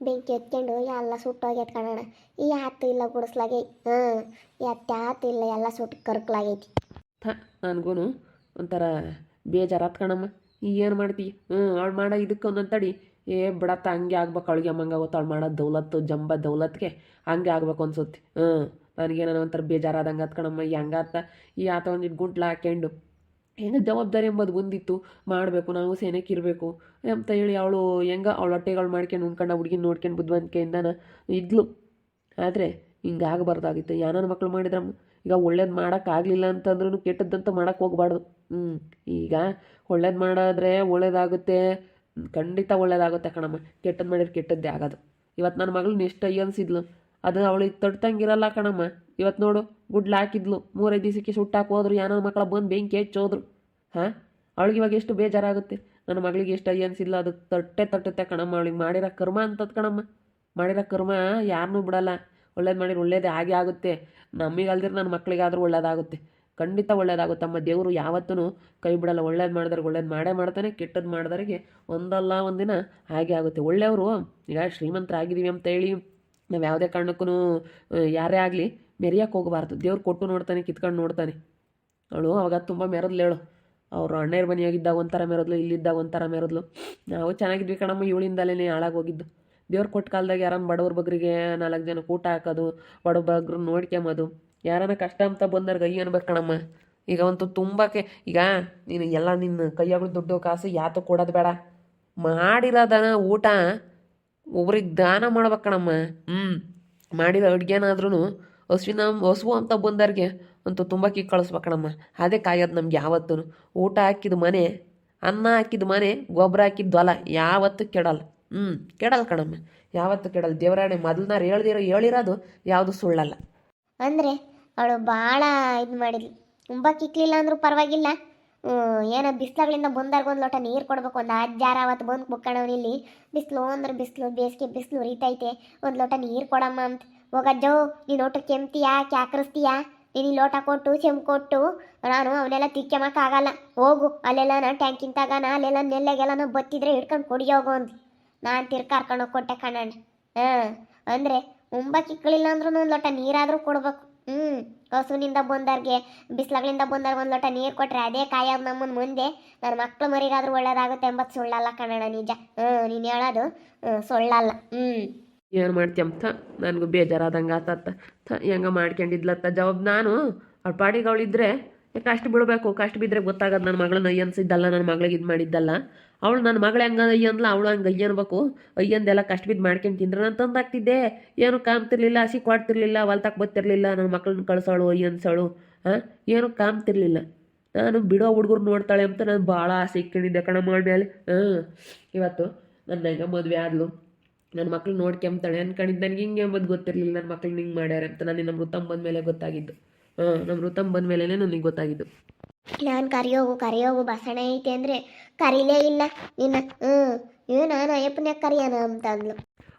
ಬೆಂಕಿ ಎತ್ಕೊಂಡು ಎಲ್ಲ ಸುಟ್ಟೋಗಿ ಕಣಣ್ಣ ಈ ಆತು ಇಲ್ಲ ಗುಡಿಸ್ಲಾಗೆ ಹಾಂ ಯಾತು ಇಲ್ಲ ಎಲ್ಲ ಸುಟ್ಟು ಕರ್ಕಲಾಗೈತಿ. ಥ ನನಗೂ ಒಂಥರ ಬೇಜಾರಾತ್ ಕಣಮ್ಮ. ಏನು ಮಾಡ್ತಿ? ಹ್ಞೂ ಅವಳು ಮಾಡೋ ಇದಕ್ಕೆ ಒಂದೊಂದು ತಡಿ ಏ, ಬಿಡತ್ತ, ಹಂಗೆ ಆಗ್ಬೇಕು ಅವಳಿಗೆ ಅಮ್ಮಂಗೆ ಆಗುತ್ತೆ ಅವಳು ಮಾಡೋ ದೌಲತ್ತು, ಜಂಬ ದೌಲತ್ಗೆ ಹಂಗೆ ಆಗ್ಬೇಕು ಅನ್ಸುತ್ತೆ ಹ್ಞೂ ನನಗೇನೋ ಒಂಥರ ಬೇಜಾರಾದಂಗೆ ಕಣಮ್ಮ. ಹೆಂಗಾತ ಈ ಆತ ಒಂದಿಟ್ಟು ಗುಂಟ್ಲು ಹಾಕ್ಕೊಂಡು ಹೆಂಗೆ ಜವಾಬ್ದಾರಿ ಎಂಬುದು ಬಂದಿತ್ತು ಮಾಡಬೇಕು, ನಾವು ಸೇನೆಗೆ ಇರಬೇಕು ಅಂತ ಹೇಳಿ ಅವಳು ಹೆಂಗೆ ಅವಳು ಹೊಟ್ಟೆಗಳು ಮಾಡ್ಕೊಂಡು ಉಣ್ಕೊಂಡು ಹುಡುಗಿನ ನೋಡ್ಕೊಂಡು ಬುದ್ಧಿವಂತಿಕೆಯಿಂದನ ಇದ್ಲು. ಆದರೆ ಹಿಂಗೆ ಆಗಬಾರ್ದಾಗಿತ್ತು. ಯಾನ ಮಕ್ಕಳು ಮಾಡಿದ್ರಮ್ಮ ಈಗ ಒಳ್ಳೇದು ಮಾಡೋಕ್ಕಾಗಲಿಲ್ಲ ಅಂತಂದ್ರೂ ಕೆಟ್ಟದ್ದಂತ ಮಾಡೋಕ್ಕೆ ಹೋಗ್ಬಾರ್ದು. ಹ್ಞೂ ಈಗ ಒಳ್ಳೇದು ಮಾಡಿದ್ರೆ ಒಳ್ಳೇದಾಗುತ್ತೆ. ಖಂಡಿತ ಒಳ್ಳೇದಾಗುತ್ತೆ ಕಣಮ್ಮ. ಕೆಟ್ಟದ್ದು ಮಾಡಿದ್ರೆ ಕೆಟ್ಟದ್ದೇ ಆಗೋದು. ಇವತ್ತು ನನ್ನ ಮಗಳು ಎಷ್ಟು ಅಯ್ಯ ಅನ್ಸಿದ್ಲು. ಅದು ಅವಳಿಗೆ ತಡ್ತಂಗಿರಲ್ಲ ಕಣಮ್ಮ. ಇವತ್ತು ನೋಡು, ಗುಡ್ಲು ಹಾಕಿದ್ಲು. ಮೂರೈದು ದಿವಸಕ್ಕೆ ಸುಟ್ಟಾಕೋದ್ರು ಯಾನ ಮಕ್ಕಳ ಬಂದು ಬೆಂಕಿ ಹೆಚ್ಚೋದ್ರು. ಹಾಂ? ಅವಳಿಗೆ ಇವಾಗ ಎಷ್ಟು ಬೇಜಾರಾಗುತ್ತೆ? ನನ್ನ ಮಗಳಿಗೆ ಎಷ್ಟು ಅಯ್ಯ ಇಲ್ಲ, ಅದು ತಟ್ಟೆ ತಟ್ಟುತ್ತೆ ಕಣಮ್ಮ. ಅವಳಿಗೆ ಮಾಡಿರೋ ಕರ್ಮ ಅಂತದ್ ಕಣಮ್ಮ. ಮಾಡಿರೋ ಕರ್ಮ ಯಾರನ್ನೂ ಬಿಡಲ್ಲ. ಒಳ್ಳೇದು ಮಾಡಿದ್ರೆ ಒಳ್ಳೇದೇ ಹಾಗೆ ಆಗುತ್ತೆ. ನಮಗೆ ಅಲ್ದಿರ ನನ್ನ ಮಕ್ಕಳಿಗಾದ್ರೂ ಒಳ್ಳೇದಾಗುತ್ತೆ. ಖಂಡಿತ ಒಳ್ಳೇದಾಗುತ್ತಮ್ಮ. ದೇವರು ಯಾವತ್ತೂ ಕೈ ಬಿಡಲ್ಲ. ಒಳ್ಳೇದು ಮಾಡಿದ್ರೆ ಒಳ್ಳೇದು ಮಾಡೇ ಮಾಡ್ತಾನೆ ಕೆಟ್ಟದ್ದು ಮಾಡಿದವರಿಗೆ ಒಂದಲ್ಲ ಒಂದಿನ ಹಾಗೆ ಆಗುತ್ತೆ. ಒಳ್ಳೆಯವರು ಈಗ ಶ್ರೀಮಂತರಾಗಿದ್ದೀವಿ ಅಂತ ಹೇಳಿ ನಾವು ಯಾವುದೇ ಕಾರಣಕ್ಕೂ ಯಾರೇ ಆಗಲಿ ಮೆರೆಯೋಕೆ ಹೋಗಬಾರ್ದು. ದೇವ್ರು ಕೊಟ್ಟು ನೋಡ್ತಾನೆ, ಕಿತ್ಕೊಂಡು ನೋಡ್ತಾನೆ. ಅವಳು ಅವಾಗ ತುಂಬ ಮೆರದ್ಲು ಹೇಳು. ಅವರು ಅಣ್ಣರ ಮನೆಯಾಗಿದ್ದಾಗ ಒಂಥರ ಮೇರೋದ್ಲು, ಇಲ್ಲಿದ್ದಾಗ ಒಂಥರ ಮೇರೋದ್ಲು. ನಾವು ಚೆನ್ನಾಗಿದ್ವಿ ಕಣಮ್ಮ ಇವಳಿಂದಲೇ ಹಾಳಾಗಿ ಹೋಗಿದ್ದು ದೇವ್ರು ಕೊಟ್ಟ ಕಾಲದಾಗ ಯಾರನ್ನ ಬಡವ್ರ ಬಗ್ರಿಗೆ ನಾಲ್ಕು ಜನ ಊಟ ಹಾಕೋದು, ಬಡವ್ರ ಬಗ್ರು ನೋಡ್ಕೊಂಬೋದು ಯಾರನ್ನ ಕಷ್ಟ ಅಂತ ಬಂದವ್ರಿಗೆ ಅಯ್ಯ ಅನ್ಬೇಕು ಕಣಮ್ಮ. ಈಗ ಅಂತೂ ತುಂಬಕ್ಕೆ ಈಗ ನೀನು ಎಲ್ಲ ನಿನ್ನ ಕೈಯಾಗಳು ದುಡ್ಡು, ಕಾಸು ಯಾತು ಕೊಡೋದು ಬೇಡ. ಮಾಡಿರೋದನ ಊಟ, ಒಬ್ರಿಗೆ ದಾನ ಮಾಡ್ಬೇಕು ಕಣಮ್ಮ. ಹ್ಞೂ ಮಾಡಿರೋ ಅಡುಗೆನಾದ್ರೂ ಹಸುವಿನ, ಹಸುವು ಅಂತ ಬಂದವ್ರಿಗೆ ಅಂತೂ ತುಂಬ ಕಿಕ್ ಕಳಿಸ್ಬೇಕಣಮ್ಮ ಅದೇ ಕಾಯೋದು ನಮ್ಗೆ ಯಾವತ್ತೂ ಊಟ ಹಾಕಿದ ಮನೆ, ಅನ್ನ ಹಾಕಿದ ಮನೆ ಗೊಬ್ಬರ ಹಾಕಿದ ಹೊಲ ಯಾವತ್ತು ಕೆಡಲ್ಲ. ಹ್ಞೂ ಕೆಡಲ್ಲ ಕಣಮ್ಮ. ಯಾವತ್ತು ಕೆಡಲ್ಲ. ದೇವರಾಣಿ ಮೊದಲನಾರು ಹೇಳ್ದಿರೋ ಹೇಳಿರೋದು ಯಾವುದು ಸುಳ್ಳಲ್ಲ. ಅಂದರೆ ಅವಳು ಭಾಳ ಇದು ಮಾಡಿದ್ಲು. ತುಂಬ ಕಿಕ್ಲಿಲ್ಲ ಅಂದರೂ ಪರವಾಗಿಲ್ಲ. ಏನೋ ಬಿಸ್ಲಾಗಳಿಂದ ಬಂದಾಗ ಒಂದು ಲೋಟ ನೀರು ಕೊಡಬೇಕು. ಒಂದು ಅಜ್ಜಾರ ಅವತ್ತು ಬಂದು ಕುಕ್ಕಣವ್ನು ಇಲ್ಲಿ. ಬಿಸಿಲು ಅಂದ್ರೆ ಬಿಸಿಲು, ಬೇಸಿಗೆ ಬಿಸಿಲು ಉರಿತೈತೆ ಒಂದು ಲೋಟ ನೀರು ಕೊಡಮ್ಮ ಅಂತ. ಹೋಗಜ್ಜೋ ನೀನು ಲೋಟ ಕೆಮ್ತೀಯಾ, ಕ್ಯಾಕರಿಸ್ತೀಯಾ? ಈ ಲೋಟ ಕೊಟ್ಟು ಚೆಂಬು ಕೊಟ್ಟು, ನಾನು ಅವನ್ನೆಲ್ಲ ತಿಕ್ಕೆಮಕ್ಕಾಗಲ್ಲ ಹೋಗು, ಅಲ್ಲೆಲ್ಲ ನಾನು ಟ್ಯಾಂಕಿನ ತಗಾನ ಅಲ್ಲೆಲ್ಲ ನೆಲ್ಲೆಗೆಲ್ಲ ಬತ್ತಿದ್ರೆ ಹಿಡ್ಕೊಂಡು ಕುಡಿಯೋಗು ಅಂದು. ನಾನು ತಿರ್ಗಿ ಕರ್ಕೊಂಡೋಗಿ ಕೊಟ್ಟೆ ಕಣ್ಣಣ್ಣ. ಹಾಂ, ಅಂದರೆ ಮುಂಬ ಕಿಕ್ಕಳಿಲ್ಲ ಅಂದ್ರೂ ಒಂದು ಲೋಟ ನೀರಾದರೂ ಕೊಡ್ಬೇಕು. ಹ್ಞೂ ಹಸುವಿನಿಂದ ಬಂದವ್ರಿಗೆ ಬಿಸಿಲಗಳಿಂದ ಬಂದವ್ರಿಗೆ ಒಂದು ಲೋಟ ನೀರು ಕೊಟ್ಟರೆ ಅದೇ ಕಾಯೋದು ನಮ್ಮನ್ನು ಮುಂದೆ. ನನ್ನ ಮಕ್ಕಳು ಮರಿಗಾದ್ರೂ ಒಳ್ಳೇದಾಗುತ್ತೆ ಎಂಬತ್ತು ಸುಳ್ಳಲ್ಲ ಕನ್ನಡ ನಿಜ. ಹ್ಞೂ ನೀನು ಹೇಳೋದು ಸುಳ್ಳಲ್ಲ. ಹ್ಞೂ ಏನು ಮಾಡ್ತೀಯಂತ ನನಗೂ ಬೇಜಾರಾದಂಗೆ ಆತತ್ತ ಥ, ಹೆಂಗ ಮಾಡ್ಕೊಂಡಿದ್ಲತ್ತ ಜವಾಬ್? ನಾನು ಅವ್ರ ಪಾಡಿಗೆ ಅವಳಿದ್ರೆ ಕಷ್ಟ ಬಿಡಬೇಕು ಕಷ್ಟ ಬಿದ್ದರೆ ಗೊತ್ತಾಗದು ನನ್ನ ಮಗಳನ್ನ ಅಯ್ಯನ್ಸಿದ್ದಲ್ಲ ನನ್ನ ಮಗಳಿಗೆ ಇದು ಮಾಡಿದ್ದಲ್ಲ. ಅವಳು ನನ್ನ ಮಗಳು ಹೆಂಗ ಅಯ್ಯನ್ಲ, ಅವಳು ಹಂಗೆ ಅಯ್ಯ ಅನ್ಬೇಕು ಅಯ್ಯಂದೆಲ್ಲ ಕಷ್ಟ ಬಿದ್ದು ಮಾಡ್ಕೊಂಡು ತಿಂದ್ರೆ ನಾನು ತಂದಾಗ್ತಿದ್ದೆ. ಏನು ಕಾಮ್ತಿರ್ಲಿಲ್ಲ, ಹಸಿ ಕೊಡ್ತಿರ್ಲಿಲ್ಲ ಹೊಲ್ತಕ್ಕೆ ಬತ್ತಿರಲಿಲ್ಲ ನನ್ನ ಮಕ್ಕಳನ್ನ ಕಳಿಸೋಳು ಅಯ್ಯ ಅನ್ಸೋಳು ಹಾಂ ಏನು ಕಾಮ್ತಿರ್ಲಿಲ್ಲ. ನಾನು ಬಿಡೋ ಹುಡುಗರು ನೋಡ್ತಾಳೆ ಅಂತ ನಾನು ಭಾಳ ಆಸೆ ಇಟ್ಕೊಂಡಿದ್ದೆ ಕಣ ಮೇಲೆ ಹಾಂ ಇವತ್ತು ನನ್ನ ಹೆಂಗ ಮದುವೆ ಆದ್ಲು. ನನ್ನ ಮಕ್ಳು ನೋಡ್ಕೊಂಬ್ತಾಳೆ ಅನ್ಕೊಂಡಿದ್ದು ನನಗೆ ಹಿಂಗೆ ಎಂಬುದು ಗೊತ್ತಿರಲಿಲ್ಲ. ನನ್ನ ಮಕ್ಳು ಹಿಂಗೆ ಮಾಡ್ಯಾರ ಅಂತ ನಾನು ನಮ್ಮ ಋತಮ್ ಬಂದ ಮೇಲೆ ಗೊತ್ತಾಗಿದ್ದು. ಹಾಂ ನಮ್ಮ ಋತಮ್ ಬಂದ ಮೇಲೆ ನನಗೆ ಗೊತ್ತಾಗಿದ್ದು. ನಾನು ಕರಿಯೋಗು ಕರಿಯೋಗು ಬಸಣೆ ಐತೆ ಅಂದರೆ ಕರೀಲೇ ಇಲ್ಲ. ನಿನ್ನ ಹ್ಞೂ ಏ ನಾನು ಅಯ್ಯಪ್ಪನ ಕರಿಯೋಣ ಅಂತ ಅಂದ್ಲು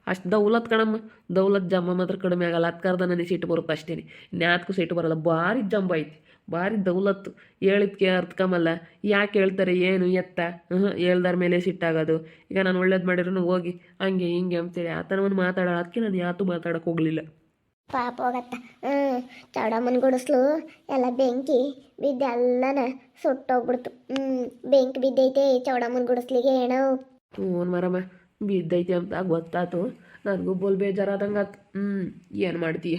ಅಷ್ಟು ದೌಲತ್ ಕಣಮ್ಮ ದೌಲತ್ ಜಮ್ಮ ಮಾತ್ರ ಕಡಿಮೆ ಆಗಲ್ಲ. ಅದು ಕರ್ದ ನನಗೆ ಸಿಟ್ಟು ಬರುತ್ತೆ ಅಷ್ಟೇ ನ್ಯಾತ್ಕು ಸಿಟ್ಟು ಬರಲ್ಲ. ಭಾರಿ ಜಂಬ ಐತಿ. ಭಾರಿ ದೌಲತ್ತು ಹೇಳಿದ್ಕೆ ಅರ್ಥಕಮಲ್ಲ ಯಾಕೆ ಹೇಳ್ತಾರೆ? ಏನು ಎತ್ತ? ಹ್ಞೂ ಹೇಳ್ದಾರ ಮೇಲೆ ಸಿಟ್ಟಾಗೋದು. ಈಗ ನಾನು ಒಳ್ಳೇದು ಮಾಡಿದ್ರು ಹೋಗಿ ಹಂಗೆ ಹಿಂಗೆ ಅಂತೇಳಿ. ಆ ಒಂದು ಮಾತಾಡೋ ಅದಕ್ಕೆ ನಾನು ಯಾತು ಮಾತಾಡೋಕೆ ಹೋಗಲಿಲ್ಲ. ಪಾಪ ಹೋಗತ್ತ. ಹ್ಞೂ ಚೌಡಮ್ಮನ ಗುಡಿಸ್ಲು ಎಲ್ಲ ಬೆಂಕಿ ಬಿದ್ದು ಎಲ್ಲನ ಸುಟ್ಟೋಗ್ಬಿಡ್ತು. ಹ್ಞೂ ಬೆಂಕಿ ಬಿದ್ದೈತೆ ಚೌಡಮ್ಮನ ಗುಡಿಸ್ಲಿಗೆ ಏನೋ. ಹ್ಞೂ ಮರಮ್ಮ. ಬಿದ್ದೈತಿ ಅಂತ ಗೊತ್ತಾತು. ನನಗೂ ಬೋಲ್ ಬೇಜಾರಾದಂಗೆ ಆತು. ಹ್ಞೂ ಏನು ಮಾಡ್ತೀಯ?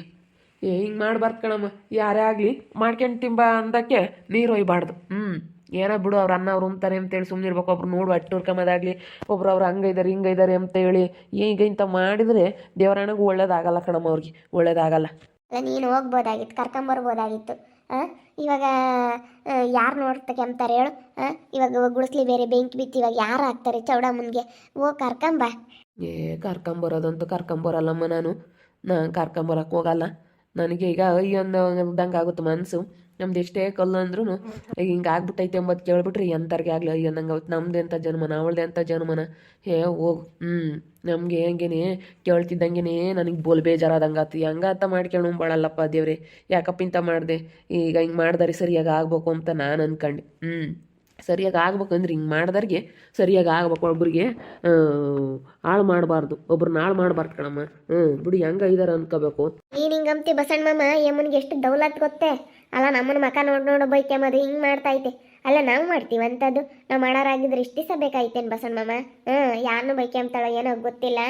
ಏ, ಹಿಂಗೆ ಮಾಡ್ಬಾರ್ದು ಕಣಮ್ಮ. ಯಾರೇ ಆಗಲಿ, ಮಾಡ್ಕೊಂಡು ತಿಂಬ ಅಂದಕ್ಕೆ ನೀರು ಒಯ್ಬಾರ್ದು. ಹ್ಞೂ ಏನೋ ಬಿಡು, ಅವ್ರು ಅನ್ನ ಅವ್ರು ಉಂತಾರೆ ಅಂತೇಳಿ ಸುಮ್ಮನಿರ್ಬೇಕು ಒಬ್ರು ನೋಡು ಅಟ್ಟು ಹುರ್ಕೊಂಬದಾಗಲಿ ಒಬ್ರು ಅವ್ರು ಹಂಗೈದಾರೆ ಹಿಂಗೈದಾರೆ ಅಂತೇಳಿ ಈಗ ಇಂಥ ಮಾಡಿದರೆ ದೇವರಾಣಗೂ ಒಳ್ಳೇದಾಗಲ್ಲ ಕಣಮ್ಮ ಅವ್ರಿಗೆ. ಒಳ್ಳೇದಾಗಲ್ಲ. ನೀನು ಹೋಗ್ಬೋದಾಗಿತ್ತು, ಕರ್ಕೊಂಬರ್ಬೋದಾಗಿತ್ತು. ಇವಾಗ ಯಾರು ನೋಡಿ ಅಂತಾರೆ ಹೇಳು. ಇವಾಗ ಗುಡಿಸ್ಲಿ ಬೇರೆ ಬೆಂಕಿ ಬಿತ್ತು ಇವಾಗ ಯಾರು ಹಾಕ್ತಾರೆ? ಚೌಡಮ್ಮನಿಗೆ. ಓ, ಕರ್ಕಂಬ. ಏ, ಕರ್ಕೊಂಬರೋದಂತೂ ಕರ್ಕೊಂಬರಲ್ಲಮ್ಮ ನಾನು. ನಾನು ಕರ್ಕೊಂಬರಕ್ಕೆ ಹೋಗಲ್ಲ. ನನಗೆ ಈಗ ಅಯ್ಯೋ ಅಂದಂಗೆ ಆಗುತ್ತೆ ಮನಸ್ಸು ನಮ್ದು ಎಷ್ಟೇ ಕಲ್ಲು ಅಂದ್ರೂ ಈಗ ಹಿಂಗೆ ಆಗ್ಬಿಟ್ಟೈತೆ ಎಂಬತ್ತು ಕೇಳ್ಬಿಟ್ರಿ ಎಂತರ್ಗೆ ಆಗಲಿ? ಅಯ್ಯೋ, ನಂಗೆ ಅವತ್ತು ನಮ್ಮದೇ ಅಂತ ಜನ್ಮನ, ಅವಳ್ದೆ ಅಂತ ಜನ್ಮನ? ಹೇ, ಹೋಗು. ಹ್ಞೂ ನಮಗೆ ಹೆಂಗೇನೆ ಕೇಳ್ತಿದ್ದಂಗೆ ನನಗೆ ಬೋಲ್ ಬೇಜಾರಾದಂಗೆ ಆತು ಹೆಂಗಾತ ಮಾಡ್ಕೊಂಡು ಬಾಳಲ್ಲಪ್ಪ ದೇವ್ರೆ, ಯಾಕಪ್ಪ ಇಂಥ ಮಾಡಿದೆ? ಈಗ ಹಿಂಗೆ ಮಾಡ್ದಾರೆ ಸರಿಯಾಗಿ ಆಗ್ಬೇಕು ಅಂತ ನಾನು ಅನ್ಕಂಡು. ಹ್ಞೂ ಸರಿಯಾಗಿ ಆಗ್ಬೇಕಂದ್ರೆ ಹಿಂಗೆ ಮಾಡ್ದವ್ರಿಗೆ ಸರಿಯಾಗಿ ಆಗ್ಬೇಕು ಒಬ್ರಿಗೆ ಹಾಳು ಮಾಡಬಾರ್ದು. ಒಬ್ರನ್ನ ಹಾಳು ಮಾಡಬಾರ್ದು ಕಣಮ್ಮ. ಹ್ಞೂ ಬಿಡಿ ಹೆಂಗೆ ಇದಾರ ಅನ್ಕೋಬೇಕು. ನೀನ್ ಹಿಂಗಂತಿ ಬಸಣ್ಣ ಮಾಮ, ಯಮ್ಮನಿಗೆ ಎಷ್ಟು ದೌಲತ್ ಗೊತ್ತೇ? ಅಲ್ಲ ನಮ್ಮನ ಮಕ ನೋಡ್ ನೋಡು ಬೈಕೆಂಬದು ಹಿಂಗೆ ಮಾಡ್ತಾ ಅಲ್ಲ, ನಾವು ಮಾಡ್ತೀವಿ. ಅಂಥದ್ದು ನಾವು ಮಾಡೋರಾಗಿದ್ರೆ ಇಷ್ಟು ದಿವಸ ಬೇಕಾಯ್ತೇನ್ ಬಸಣ್ಣ ಮಾಮ? ಹ್ಞೂ ಯಾರನ್ನೂ ಬೈಕೆಂಬ್ತಾಳೋ ಏನೋ ಗೊತ್ತಿಲ್ಲ.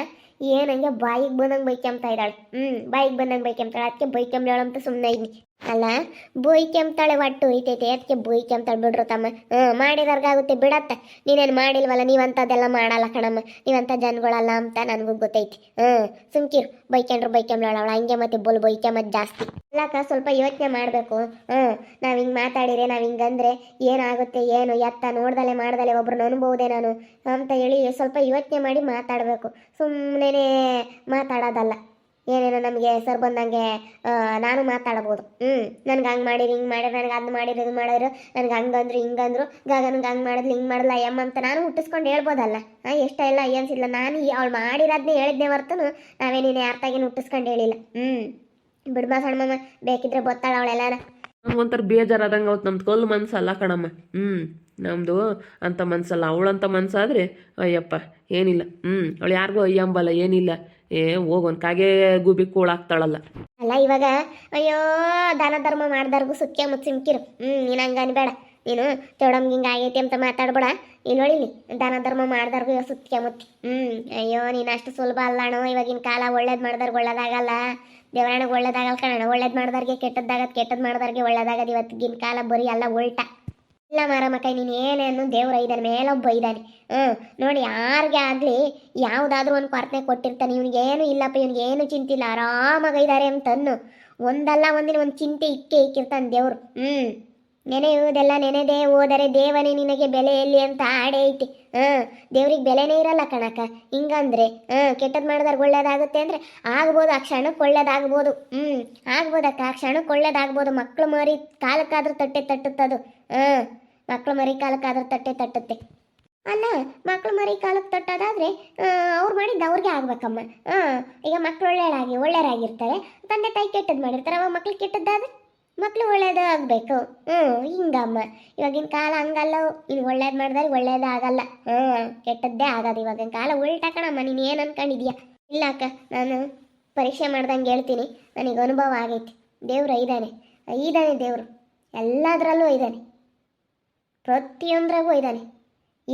ಏನಂಗೆ ಬಾಯಿಗೆ ಬಂದಂಗೆ ಬೈಕೆಂಬ್ತಾ ಇದ್ದಾಳೆ? ಹ್ಞೂ ಬಾಯಿಗೆ ಬಂದಂಗೆ ಬೈಕೆಂಬ್ತಾಳೆ ಅದಕ್ಕೆ ಬೈಕೆಂಬ್ಳಾಳು ಅಂತ ಸುಮ್ಮನೆ ಇದ್ನಿ. ಅಲ್ಲ ಬೈಕೆಂಬ್ತಾಳೆ ಒಟ್ಟು ಐತೈತೆ ಅದಕ್ಕೆ ಬೈಕೆಂಬ್ತಾಳೆ ಬಿಡ್ರು ತಮ್ಮ? ಹ್ಞೂ ಮಾಡಿದಾರ್ಗಾಗುತ್ತೆ ಬಿಡತ್ತ. ನೀನೇನು ಮಾಡಿಲ್ವಲ್ಲ, ನೀವಂಥದ್ದೆಲ್ಲ ಮಾಡಲ್ಲ ಕಣಮ್ಮ. ನೀವಂಥ ಜನಗಳಲ್ಲ ಅಂತ ನನಗೂ ಗೊತ್ತೈತಿ. ಹ್ಞೂ ಸುಮ್ಕಿರು. ಬೈಕೊಂಡ್ರು ಅವಳ ಹಂಗೆ ಮತ್ತೆ ಬೋಲ್ ಮತ್ತೆ ಜಾಸ್ತಿ. ಅಲ್ಲಕ್ಕ ಸ್ವಲ್ಪ ಯೋಚನೆ ಮಾಡಬೇಕು. ಹ್ಞೂ ನಾವು ಹಿಂಗೆ ಮಾತಾಡಿದ್ರೆ, ನಾವು ಹಿಂಗಂದ್ರೆ ಏನಾಗುತ್ತೆ, ಏನು, ಎತ್ತ ನೋಡ್ದಲೆ ಮಾಡ್ದಲೆ ಒಬ್ರನ್ನ ಅನ್ಬೋದೆ ನಾನು ಅಂತ ಹೇಳಿ ಸ್ವಲ್ಪ ಯೋಚನೆ ಮಾಡಿ ಮಾತಾಡಬೇಕು. ಸುಮ್ಮನೆ ಮಾತಾಡೋದಲ್ಲ. ಏನೇನೋ ನಮಗೆ ಸರ್ ಬಂದಂಗೆ ನಾನು ಮಾತಾಡ್ಬೋದು. ಹ್ಞೂ ನನ್ಗೆ ಹಂಗೆ ಮಾಡಿರಿ, ಹಿಂಗೆ ಮಾಡಿರಿ, ನನಗೆ ಅದು ಮಾಡಿರಿ ಇದು ಮಾಡಿದ್ರು, ನನಗೆ ಹಂಗಂದ್ರು ಹಿಂಗಂದ್ರು ನನಗೆ ಹಂಗೆ ಮಾಡಿದ್ಲು, ಹಿಂಗೆ ಮಾಡಲ್ಲ ಅಯ್ಯಮ್ಮ ಅಂತ ನಾನು ಹುಟ್ಟಿಸ್ಕೊಂಡು ಹೇಳ್ಬೋದಲ್ಲ. ಹಾಂ, ಎಷ್ಟ ಎಲ್ಲ ಅನ್ಸಿಲ್ಲ ನಾನು ಅವ್ಳು ಮಾಡಿರೋದನ್ನೇ ಹೇಳಿದ್ದೆ ಹೊರ್ತನು ನಾವೇನೇನು ಯಾರ್ತಾಗೇನು ಹುಟ್ಟಿಸ್ಕೊಂಡು ಹೇಳಿಲ್ಲ. ಹ್ಞೂ ಬಿಡ್ಬಾ ಸಣ್ಣಮ್ಮ ಬೇಕಿದ್ರೆ ಗೊತ್ತಾಳ ಅವಳೆಲ್ಲ ಒಂಥರ ಬೇಜಾರಾದಂಗೆ ಅವತ್ತು ನಮ್ದು ಕೊಲ್ಲು ಮನ್ಸಲ್ಲ ಕಣಮ್ಮ. ಹ್ಞೂ ನಮ್ಮದು ಅಂತ ಮನ್ಸಲ್ಲ, ಅವಳಂತ ಮನ್ಸಾದ್ರೆ ಅಯ್ಯಪ್ಪ, ಏನಿಲ್ಲ. ಹ್ಞೂ ಅವಳು ಯಾರಿಗೂ ಅಯ್ಯಂಬಲ್ಲ, ಏನಿಲ್ಲ. ಏ ಹೋಗೋನ್ ಕಾಗೆ ಗುಬಿ ಕೂಳಾಗ್ತಾಳಲ್ಲ ಅಲ್ಲ, ಇವಾಗ, ಅಯ್ಯೋ, ದಾನ ಧರ್ಮ ಮಾಡ್ದಾರ್ಗು ಸುಕ್ಕೆ ಮುಚ್ಚಿ ಸಿಮ್ಕಿರು. ಹ್ಮ್, ನೀನು ಹಂಗೆ ಅನ್ಬೇಡ. ನೀನು ಚೌಡಮ್ಗೆ ಹಿಂಗ ಆಗೈತಿ ಅಂತ ಮಾತಾಡ್ಬೇಡ. ನೀನ್ ಹೊಳಿಲಿ ದಾನ ಧರ್ಮ ಮಾಡ್ದಾರ್ಗು ಇವಾಗ ಸುತ್ತಿಗೆ ಮುತ್ತಿ. ಹ್ಞೂ ಅಯ್ಯೋ, ನೀನು ಅಷ್ಟು ಸುಲಭ ಅಲ್ಲಣ್ಣ ಇವಾಗಿನ ಕಾಲ ಒಳ್ಳೇದ್ ಮಾಡ್ದಾರ್ಗ ಒಳ್ಳೇದಾಗಲ್ಲ. ದೇವರಾಣಿಗೆ ಒಳ್ಳೇದಾಗಲ್ಲ ಕಣ ಒಳ್ಳೇದು ಮಾಡ್ದಾರ್ಗೆ ಕೆಟ್ಟದ್ದಾಗತ್ತೆ ಕೆಟ್ಟದ್ದು ಮಾಡ್ದಾರ್ಗೆ ಒಳ್ಳೇದಾಗದು. ಇವತ್ತಿಗಿನ ಕಾಲ ಬರೀ ಎಲ್ಲ ಉಲ್ಟಾ. ಇಲ್ಲ ಮಾರಮ್ಮಕ್ಕ ನೀನು ಏನೇನು ದೇವ್ರ ಇದ್ದಾನೆ, ಮೇಲೊಬ್ಬ ಇದ್ದಾನೆ. ಹ್ಞೂ ನೋಡಿ ಯಾರಿಗೆ ಆಗಲಿ ಯಾವುದಾದ್ರೂ ಒಂದು ಕೊರತೆ ಕೊಟ್ಟಿರ್ತಾನೆ, ಇವನಿಗೆ ಏನು ಇಲ್ಲಪ್ಪ, ಇವನಿಗೆ ಏನು ಚಿಂತೆ ಇಲ್ಲ ಆರಾಮಾಗಿದ್ದಾರೆ ಅಂತನ್ನು. ಒಂದಲ್ಲ ಒಂದಿನ ಒಂದು ಚಿಂತೆ ಇಕ್ಕೇ ಇಕ್ಕಿರ್ತಾನೆ ದೇವ್ರು. ಹ್ಞೂ ನೆನೆಯುವುದೆಲ್ಲ, ನೆನೆದೇ ಹೋದರೆ ದೇವನೇ ನಿನಗೆ ಬೆಲೆ ಎಲ್ಲಿ ಅಂತ ಆಡೇ ಐತಿ. ಹಾಂ, ದೇವ್ರಿಗೆ ಬೆಲೆನೇ ಇರಲ್ಲ ಕಣಕ ಹಿಂಗಂದ್ರೆ, ಹಾಂ ಕೆಟ್ಟದ್ದು ಮಾಡಿದಾಗ ಒಳ್ಳೇದಾಗುತ್ತೆ ಅಂದರೆ ಆಗ್ಬೋದು, ಆ ಕ್ಷಣಕ್ಕೆ ಒಳ್ಳೇದಾಗ್ಬೋದು. ಹ್ಞೂ ಆಗ್ಬೋದಕ್ಕ ಆ ಕ್ಷಣಕ್ಕೆ ಒಳ್ಳೇದಾಗ್ಬೋದು. ಮಕ್ಕಳು ಮರಿ ಕಾಲಕ್ಕಾದ್ರೂ ತಟ್ಟೆ ತಟ್ಟುತ್ತದು. ಹಾಂ ಮಕ್ಕಳು ಮರಿ ಕಾಲಕ್ಕಾದ್ರೂ ತಟ್ಟೆ ತಟ್ಟುತ್ತೆ. ಅಲ್ಲ ಮಕ್ಕಳು ಮರಿ ಕಾಲಕ್ಕೆ ತಟ್ಟೋದಾದ್ರೆ ಅವ್ರು ಮಾಡಿದ್ದು ಅವ್ರಿಗೆ ಆಗ್ಬೇಕಮ್ಮ. ಹಾಂ, ಈಗ ಮಕ್ಕಳು ಒಳ್ಳೆಯರಾಗಿ ಒಳ್ಳೆಯರಾಗಿರ್ತಾರೆ. ತಂದೆ ತಾಯಿ ಕೆಟ್ಟದ್ದು ಮಾಡಿರ್ತಾರೆ ಅವಾಗ ಮಕ್ಳು ಕೆಟ್ಟದ್ದಾದ್ರೆ? ಮಕ್ಳು ಒಳ್ಳೇದು ಆಗಬೇಕು ಹ್ಞೂ ಹಿಂಗಮ್ಮ. ಇವಾಗಿನ ಕಾಲ ಹಂಗಲ್ಲ. ಇನ್ನು ಒಳ್ಳೇದು ಮಾಡಿದ್ರೆ ಒಳ್ಳೇದು ಆಗಲ್ಲ. ಹ್ಞೂ ಕೆಟ್ಟದ್ದೇ ಆಗೋದು ಇವಾಗಿನ ಕಾಲ. ಉಲ್ಟಾ ಕಣಮ್ಮ, ನೀನು ಏನು ಅನ್ಕೊಂಡಿದ್ಯಾ? ಇಲ್ಲ ಅಕ್ಕ, ನಾನು ಪರೀಕ್ಷೆ ಮಾಡ್ದಂಗೆ ಹೇಳ್ತೀನಿ. ನನಗೆ ಅನುಭವ ಆಗೈತಿ. ದೇವ್ರು ಇದ್ದಾನೆ ಇದ್ದಾನೆ ದೇವರು. ಎಲ್ಲದರಲ್ಲೂ ಇದ್ದಾನೆ ಪ್ರತಿಯೊಂದ್ರಾಗೂ ಇದ್ದಾನೆ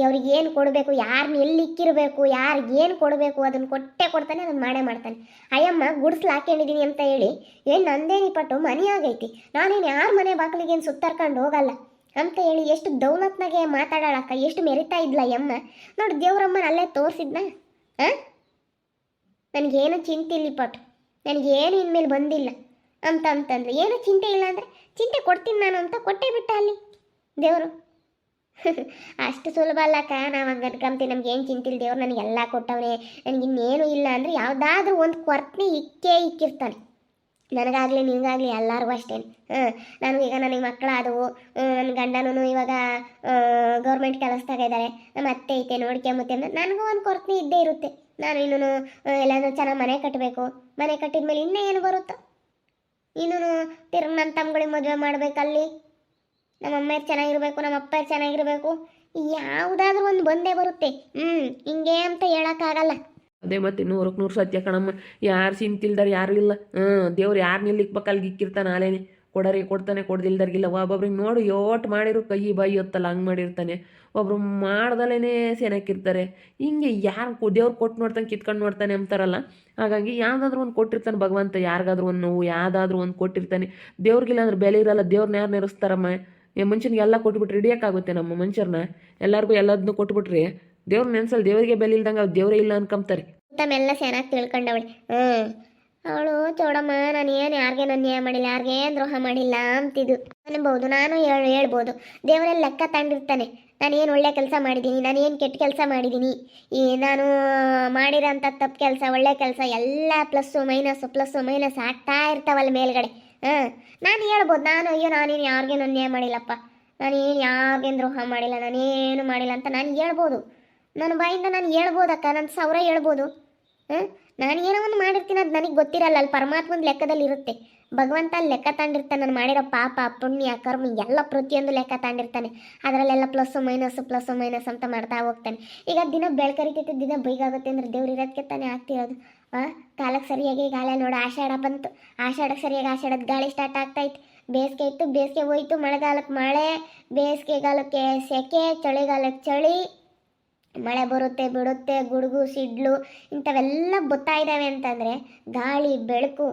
ಅವ್ರಿಗೆ ಏನು ಕೊಡಬೇಕು ಯಾರನ್ನ ಎಲ್ಲಿ ಇಕ್ಕಿರಬೇಕು, ಯಾರಿಗೆ ಏನು ಕೊಡಬೇಕು ಅದನ್ನು ಕೊಟ್ಟೆ ಕೊಡ್ತಾನೆ ಅದನ್ನು ಮಾಡೇ ಮಾಡ್ತಾನೆ. ಅಯ್ಯಮ್ಮ, ಗುಡ್ಸ್ಲು ಹಾಕೊಂಡಿದ್ದೀನಿ ಅಂತ ಹೇಳಿ ಏನು ನಂದೇನಿ ಪಟ್ಟು, ಮನೆ ಆಗೈತಿ. ನಾನೇನು ಯಾರ ಮನೆ ಬಾಗಿಲಿಗೆ ಏನು ಸುತ್ತಾರ್ಕೊಂಡು ಹೋಗಲ್ಲ? ಅಂತ ಹೇಳಿ ಎಷ್ಟು ದೌಲತ್ನಾಗೆ ಮಾತಾಡೋಳಕ್ಕ, ಎಷ್ಟು ಮೆರಿತಾ ಇದ್ಲ ಯಮ್ಮ. ನೋಡಿ ದೇವ್ರಮ್ಮನ ಅಲ್ಲೇ ತೋರಿಸಿದ್ನ? ಹಾಂ ನನಗೇನು ಚಿಂತೆ ಇಲ್ಲಿ ಪಟ್ಟು. ನನಗೇನು ಇನ್ಮೇಲೆ ಬಂದಿಲ್ಲ. ಅಂತ ಅಂತಂದ್ರೆ ಏನು ಚಿಂತೆ ಇಲ್ಲ ಅಂದರೆ, ಚಿಂತೆ ಕೊಡ್ತೀನಿ ನಾನು ಅಂತ ಕೊಟ್ಟೇ ಬಿಟ್ಟ ಅಲ್ಲಿ ದೇವರು. ಅಷ್ಟು ಸುಲಭ ಅಲ್ಲಕ್ಕ ನಾವು ಹಂಗೆ ಅನ್ಕೊಂತೀವಿ. ನಮ್ಗೆ ಏನು ಚಿಂತಿಲ್ಲ ದೇವ್ರು ನನಗೆ ಎಲ್ಲ ಕೊಟ್ಟವನೇ ನನಗೆ ಇನ್ನೇನು ಇಲ್ಲ ಅಂದರೆ ಯಾವುದಾದ್ರೂ ಒಂದು ಕೊರತೆ ಇಕ್ಕೇ ಇಕ್ಕಿರ್ತಾನೆ. ನನಗಾಗಲಿ, ನಿನಗಾಗಲಿ ಎಲ್ಲರಿಗೂ ಅಷ್ಟೇ ಹಾಂ ನನಗೀಗ ಈಗ ನನಗೆ ಮಕ್ಕಳಾದವು ನನ್ನ ಗಂಡನೂ ಇವಾಗ ಗೌರ್ಮೆಂಟ್ ಕೆಲಸದಾಗ ಇದ್ದಾರೆ ನಮ್ಮ ಅತ್ತೆ ಐತೆ ನೋಡ್ಕೊಂಬತ್ತೆ ಅಂದ್ರೆ ನನಗೂ ಒಂದು ಕೊರತೆ ಇದ್ದೇ ಇರುತ್ತೆ. ನಾನು ಇನ್ನೂ ಎಲ್ಲಾದ್ರೂ ಚೆನ್ನಾಗಿ ಮನೆ ಕಟ್ಟಬೇಕು ಮನೆ ಕಟ್ಟಿದ ಮೇಲೆ ಇನ್ನೂ ಏನು ಬರುತ್ತೋ? ಇನ್ನೂ ತಿರ್ಗಿ ನನ್ನ ತಮ್ಮಗಳಿಗೆ ಮದುವೆ ಮಾಡಬೇಕಲ್ಲಿ? ನಮ್ಮ ಅಮ್ಮ ಚೆನ್ನಾಗಿರ್ಬೇಕು ನಮ್ಮ ಅಪ್ಪ ಚೆನ್ನಾಗಿರ್ಬೇಕು ಯಾವುದಾದ್ರೂ ಒಂದು ಬಂದೇ ಬರುತ್ತೆ. ಹ್ಞೂ ಹಿಂಗೆ ಅಂತ ಹೇಳೋಕ್ಕಾಗಲ್ಲ. ಅದೇ ಮತ್ತೆ ನೂರಕ್ಕೆ ನೂರು ಸತ್ಯ ಕಣಮ್ಮ. ಯಾರು ಸಿಂತಿಲ್ದಾರ ಯಾರು ಇಲ್ಲ. ಹ್ಞೂ ದೇವ್ರು ಯಾರು ನಿಲ್ಲಿಕ್ಬೇಕು ಅಲ್ಲಿಗೆ ಇಕ್ಕಿರ್ತಾನೆ ಆಲೇನೆ ಕೊಡರಿ ಕೊಡ್ತಾನೆ, ಕೊಡ್ದಿಲ್ದಾರ್ಗಿಲ್ಲ. ಒಬ್ಬೊಬ್ರಿಗೆ ನೋಡು ಯೋಟ್ ಮಾಡಿರು ಕೈ ಬಾಯಿ ಹೊತ್ತಲ್ಲ, ಹಂಗೆ ಮಾಡಿರ್ತಾನೆ. ಒಬ್ರು ಮಾಡ್ದಲೇನೆ ಸೇನಾಕಿರ್ತಾರೆ ಹಿಂಗೆ ಯಾರು ದೇವ್ರು ಕೊಟ್ಟು ನೋಡ್ತಾನೆ, ಕಿತ್ಕೊಂಡು ನೋಡ್ತಾನೆ ಅಂತಾರಲ್ಲ. ಹಾಗಾಗಿ ಯಾವುದಾದ್ರೂ ಒಂದು ಕೊಟ್ಟಿರ್ತಾನೆ ಭಗವಂತ. ಯಾರಿಗಾದ್ರೂ ಒಂದು ನೋವು, ಯಾವುದಾದ್ರೂ ಒಂದು ಕೊಟ್ಟಿರ್ತಾನೆ. ದೇವ್ರಿಗಿಲ್ಲ ಅಂದ್ರೆ ಬೆಲೆ ಇರಲ್ಲ. ದೇವ್ರನ್ನ ಯಾರು ನೆರೆಸ್ತಾರಮ್ಮ? ಏ ಮನುಷ್ಯನಿಗೆ ಎಲ್ಲ ಕೊಟ್ಬಿಟ್ರೆ ಹಿಡಿಯೋಕ್ಕಾಗುತ್ತೆ ನಮ್ಮ ಮನುಷ್ಯರನ್ನ. ಎಲ್ಲರಿಗೂ ಎಲ್ಲದನ್ನು ಕೊಟ್ಬಿಟ್ರಿ ದೇವ್ರ ನೆನ್ಸಲ್ಲಿ ದೇವರಿಗೆ ಬೆಲೆ ಇಲ್ದಂಗೆ ಅವ್ರು ದೇವರೇ ಇಲ್ಲ ಅನ್ಕೊಂತಾರೆ ತಮ್ಮೆಲ್ಲ ಚೆನ್ನಾಗಿ ತಿಳ್ಕೊಂಡವಳೆ. ಹ್ಞೂ ಅವಳು ಚೌಡಮ್ಮ ನಾನು ಏನು ಯಾರಿಗೆ ಅನ್ಯಾಯ ಮಾಡಿಲ್ಲ, ಯಾರಿಗೆ ದ್ರೋಹ ಮಾಡಿಲ್ಲ ಅಂತಿದ್ದು ಅನ್ಬೋದು, ನಾನು ಹೇಳಿ, ಹೇಳ್ಬೋದು. ದೇವರಲ್ಲಿ ಲೆಕ್ಕ ತಂದಿರ್ತಾನೆ ನಾನು ಏನು ಒಳ್ಳೆ ಕೆಲಸ ಮಾಡಿದ್ದೀನಿ, ನಾನು ಏನು ಕೆಟ್ಟ ಕೆಲಸ ಮಾಡಿದ್ದೀನಿ. ಈ ನಾನು ಮಾಡಿರೋಂಥ ತಪ್ಪು ಕೆಲಸ, ಒಳ್ಳೆ ಕೆಲಸ, ಎಲ್ಲ ಪ್ಲಸ್ಸು, ಮೈನಸ್ಸು, ಪ್ಲಸ್ಸು ಮೈನಸ್ ಆಗ್ತಾ ಇರ್ತಾವಲ್ಲ ಮೇಲ್ಗಡೆ. ಹಾಂ, ನಾನು ಹೇಳ್ಬೋದು, ನಾನು ಅಯ್ಯೋ ನಾನೇನು ಯಾರಿಗೇನು ಅನ್ಯಾಯ ಮಾಡಿಲ್ಲಪ್ಪ. ನಾನೇನು ಯಾರಿಗೇನು ದ್ರೋಹ ಮಾಡಿಲ್ಲ ನಾನೇನು ಮಾಡಿಲ್ಲ ಅಂತ ನಾನು ಹೇಳ್ಬೋದು. ನನ್ನ ಬಾಯಿಂದ ನಾನು ಹೇಳ್ಬೋದಕ್ಕ ನನ್ನ ಸೌರ ಹೇಳ್ಬೋದು. ಹಾಂ, ನಾನು ಏನೋ ಒಂದು ಮಾಡಿರ್ತೀನಿ, ಅದು ನನಗೆ ಗೊತ್ತಿರಲ್ಲ, ಅಲ್ಲಿ ಪರಮಾತ್ಮನ ಲೆಕ್ಕದಲ್ಲಿ ಇರುತ್ತೆ. ಭಗವಂತ ಅಲ್ಲಿ ಲೆಕ್ಕ ತಾಂಡಿರ್ತಾನೆ ನಾನು ಮಾಡಿರೋ ಪಾಪ, ಪುಣ್ಯ, ಕರ್ಮ, ಎಲ್ಲ ಪ್ರತಿಯೊಂದು ಲೆಕ್ಕ ತಾಂಡಿರ್ತಾನೆ ಅದರಲ್ಲೆಲ್ಲ ಪ್ಲಸ್ಸು ಮೈನಸ್ಸು ಪ್ಲಸ್ ಮೈನಸ್ ಅಂತ ಮಾಡ್ತಾ ಹೋಗ್ತಾನೆ. ಈಗ ದಿನ ಬೆಳ್ಕರಿತೈತೆ, ದಿನ ಬೈಗಾಗುತ್ತೆ ಅಂದ್ರೆ ದೇವ್ರು ಇರೋದಕ್ಕೆ ತಾನೇ ಆಗ್ತಿರೋದು. ಕಾಲಕ್ಕೆ ಸರಿಯಾಗಿ ಗಾಳಿ ನೋಡು, ಆಷಾಢ ಬಂತು. ಆಷಾಢಕ್ಕೆ ಸರಿಯಾಗಿ ಆಷಾಢದ ಗಾಳಿ ಸ್ಟಾರ್ಟ್ ಆಗ್ತಾಯಿತ್ತು ಬೇಸಿಗೆ ಇತ್ತು, ಬೇಸಿಗೆ ಹೋಯ್ತು ಮಳೆಗಾಲಕ್ಕೆ ಮಳೆ, ಬೇಸಿಗೆಗಾಲಕ್ಕೆ ಸೆಕೆ ಚಳಿಗಾಲಕ್ಕೆ ಚಳಿ, ಮಳೆ ಬರುತ್ತೆ, ಬಿಡುತ್ತೆ, ಗುಡುಗು, ಸಿಡ್ಲು, ಇಂಥವೆಲ್ಲ ಬರ್ತಾ ಇದ್ದಾವೆ ಅಂತಂದರೆ ಗಾಳಿ, ಬೆಳಕು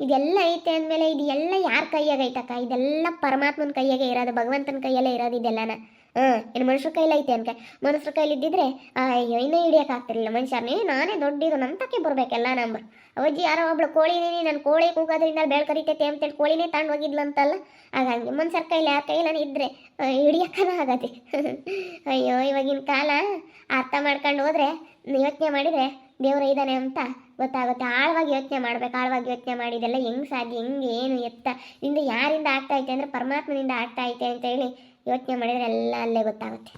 ಇದೆಲ್ಲ ಐತೆ ಅಂದಮೇಲೆ ಇದೆಲ್ಲ ಯಾರ ಕೈಯಾಗೈತಕ್ಕ ಇದೆಲ್ಲ ಪರಮಾತ್ಮನ ಕೈಯಾಗೆ ಇರೋದು, ಭಗವಂತನ ಕೈಯಲ್ಲೇ ಇರೋದು ಇದೆಲ್ಲನ? ಹಾಂ ಇನ್ನು ಮನುಷ್ಯರ ಕೈಲಿ ಐತೆ ಅನ್ಕೆ ಮನುಷ್ಯರ ಕೈಲಿ ಇದ್ದಿದ್ರೆ ಅಯ್ಯೋ, ಇನ್ನೂ ಹಿಡಿಯೋಕ್ಕಾಗ್ತಿರಲಿಲ್ಲ ಮನುಷ್ಯರನೇ ನಾನೇ ದೊಡ್ಡಿದು, ನಂತಕ್ಕೆ ತಕ್ಕೆ ಬರಬೇಕೆಲ್ಲ ನಂಬರ್. ಅವಜ್ಜಿ ಯಾರೋ ಒಬ್ಳು ಕೋಳಿನೇ ನಾನು ಕೋಳಿ ಕೂಗೋದ್ರಿಂದ ಬೆಳ್ ಕರಿತೈತೆ ಅಂತೇಳಿ ಕೋಳಿನೇ ತಗೊಂಡು ಹೋಗಿದ್ಲು ಅಂತಲ್ಲ ಹಾಗಾಗಿ ಮನುಷ್ಯರ ಕೈಲಿ ಯಾರ ನಾನು ಇದ್ದರೆ ಹಿಡಿಯೋಕ್ಕನ ಆಗತ್ತೆ. ಅಯ್ಯೋ, ಇವಾಗಿನ ಕಾಲ ಅರ್ಥ ಮಾಡ್ಕೊಂಡು ಹೋದ್ರೆ, ಯೋಚನೆ ಮಾಡಿದ್ರೆ ದೇವ್ರ ಇದ್ದಾನೆ ಅಂತ ಗೊತ್ತಾಗುತ್ತೆ. ಆಳವಾಗಿ ಯೋಚನೆ ಮಾಡ್ಬೇಕು, ಆಳವಾಗಿ ಯೋಚನೆ ಮಾಡಿದೆಲ್ಲ ಹೆಂಗೆ ಸಾಧ್ಯ, ಹೆಂಗೆ ಏನು ಎತ್ತ, ನಿಂದ ಯಾರಿಂದ ಆಗ್ತಾ ಐತೆ ಅಂದ್ರೆ ಪರಮಾತ್ಮನಿಂದ ಆಗ್ತಾ ಐತೆ ಅಂತ ಹೇಳಿ ಯೋಚನೆ ಮಾಡಿದರೆ ಎಲ್ಲ ಅಲ್ಲೇ ಗೊತ್ತಾಗುತ್ತೆ.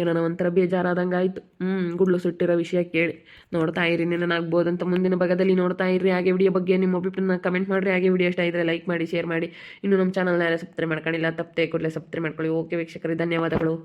ಏನೋ ಒಂಥರ ಬೇಜಾರಾದಂಗೆ ಆಯಿತು. ಹ್ಞೂ ಗುಡ್ಲು ಸುಟ್ಟಿರೋ ವಿಷಯ ಕೇಳಿ. ನೋಡ್ತಾ ಇರಿ ನೆನನಾಗ್ಬೋದಂತ ಮುಂದಿನ ಭಾಗದಲ್ಲಿ ನೋಡ್ತಾ ಇರಿ ಹಾಗೆ ವಿಡಿಯೋ ಬಗ್ಗೆ ನಿಮ್ಮ ಅಭಿಪ್ರಾಯನ ಕಮೆಂಟ್ ಮಾಡಿರಿ. ಹಾಗೆ ವಿಡಿಯೋ ಇಷ್ಟ ಇದ್ದರೆ ಲೈಕ್ ಮಾಡಿ ಶೇರ್ ಮಾಡಿ. ಇನ್ನು ನಮ್ಮ ಚಾನಲ್ನ ಯಾರು ಸಬ್ಸ್ಕ್ರೈಬ್ ಮಾಡ್ಕೊಂಡಿಲ್ಲ ತಪ್ಪದೆ ಕೂಡಲೇ ಸಬ್ಸ್ಕ್ರೈಬ್ ಮಾಡ್ಕೊಳ್ಳಿ. ಓಕೆ ವೀಕ್ಷಕರಿಗೆ ಧನ್ಯವಾದಗಳು.